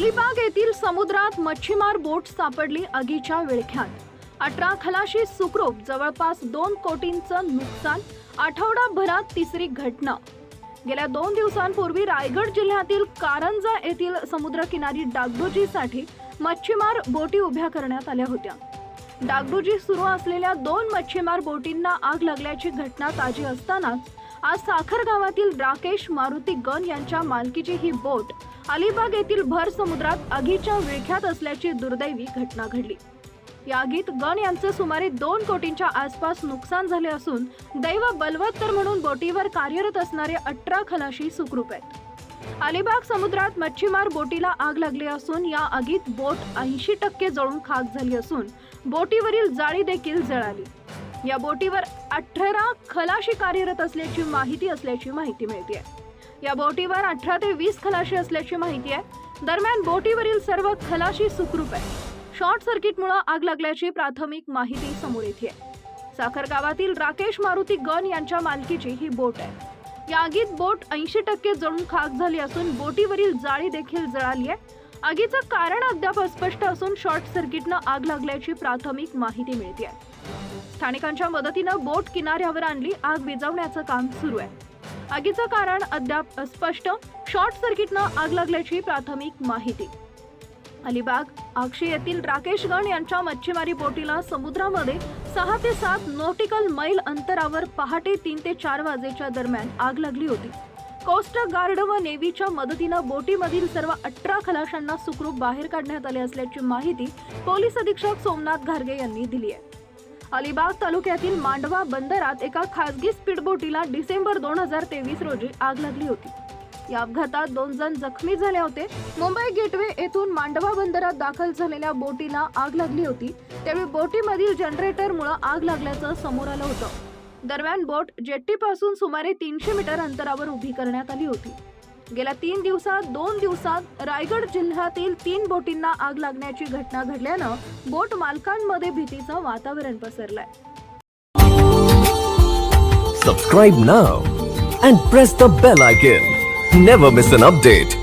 अलिबाग येथील समुद्रात मच्छीमार बोट सापडली आगीच्या विळख्यात. अठरा खलाशी सुखरूप जवळपास दोन कोटींचं नुकसान आठवडाभरात तिसरी घटना. गेल्या दोन दिवसांपूर्वी रायगड जिल्ह्यातील कारंजा येथील समुद्रकिनारी डागडुजीसाठी मच्छीमार बोटी उभ्या करण्यात आल्या होत्या. डागडुजी सुरू असलेल्या दोन मच्छीमार बोटींना आग लागल्याची घटना ताजी असतानाच आज साखर गावातील राकेश मारुती गण यांच्या मालकीची ही बोट अलिबाग येथील भर समुद्रात आगीच्या विळख्यात असल्याची दुर्दैवी घटना घडली. या आगीत गण यांचे सुमारे दोन कोटींच्या आसपास नुकसान झाले असून दैव बलवत्तर म्हणून बोटीवर कार्यरत असणारे अठरा खलाशी सुखरूप आहेत. अलिबाग समुद्रात मच्छीमार बोटीला आग लागली असून या आगीत बोट ऐंशी टक्के जळून खाक झाली असून बोटीवरील जाळी देखील जळाली. या बोटीवर अठरा खलाशी कार्यरत असल्याची माहिती असल्याची माहिती मिळते या बोटीवर अठरा ते वीस खलाशी असल्याची माहिती आहे. दरम्यान बोटीवरील सर्व खलाशी सुखरूप आहे शॉर्ट सर्किटमुळे आग लागल्याची प्राथमिक माहिती समोर येते साखर गावातील राकेश मारुती गण यांच्या मालकीची ही बोट आहे. या आगीत बोट ऐंशी टक्के जळून खाक झाली असून बोटीवरील जाळी देखील जळाली आहे. आगीचं कारण अद्याप अस्पष्ट असून शॉर्ट सर्किटनं आग लागल्याची प्राथमिक माहिती मिळते स्थानिकांच्या मदतीनं बोट किनाऱ्यावर आणली आग विझवण्याचं काम सुरू आहे. आगीचं कारण अद्याप अस्पष्ट शॉर्ट सर्किटनं आग लागल्याची प्राथमिक माहिती. अलिबाग आक्षी येथील राकेशगण यांच्या मच्छीमारी बोटीला समुद्रामध्ये सहा ते सात नॉटिकल मैल अंतरावर पहाटे तीन ते चार वाजेच्या दरम्यान आग लागली होती. कोस्ट गार्ड व नेव्हीच्या मदतीनं बोटीमधील सर्व अठरा खलाशांना सुखरूप बाहेर काढण्यात आले असल्याची माहिती पोलीस अधीक्षक सोमनाथ घारगे यांनी दिली आहे. अलिबाग तालुक्यातील मांडवा बंदरात एका खासगी स्पीडबोटीला डिसेंबर दोन हजार तेवीस रोजी आग लागली होती. या अपघातात दोन जण जखमी झाले होते. मुंबई गेटवे येथून मांडवा बंदरात दाखल झालेल्या बोटीला आग लागली होती. त्यावेळी बोटीमधील जनरेटरमुळे आग लागल्याचं समोर आलं होतं. दरम्यान बोट जेट्टीपासून सुमारे तीनशे मीटर अंतरावर उभी करण्यात आली होती. गेल्या तीन दिवसात दोन दिवसात रायगड जिल्ह्यातील तीन बोटींना आग लागण्याची घटना घडल्यानं बोट मालकांमध्ये भीतीचं वातावरण पसरलंय. Subscribe now and press the bell icon never miss an update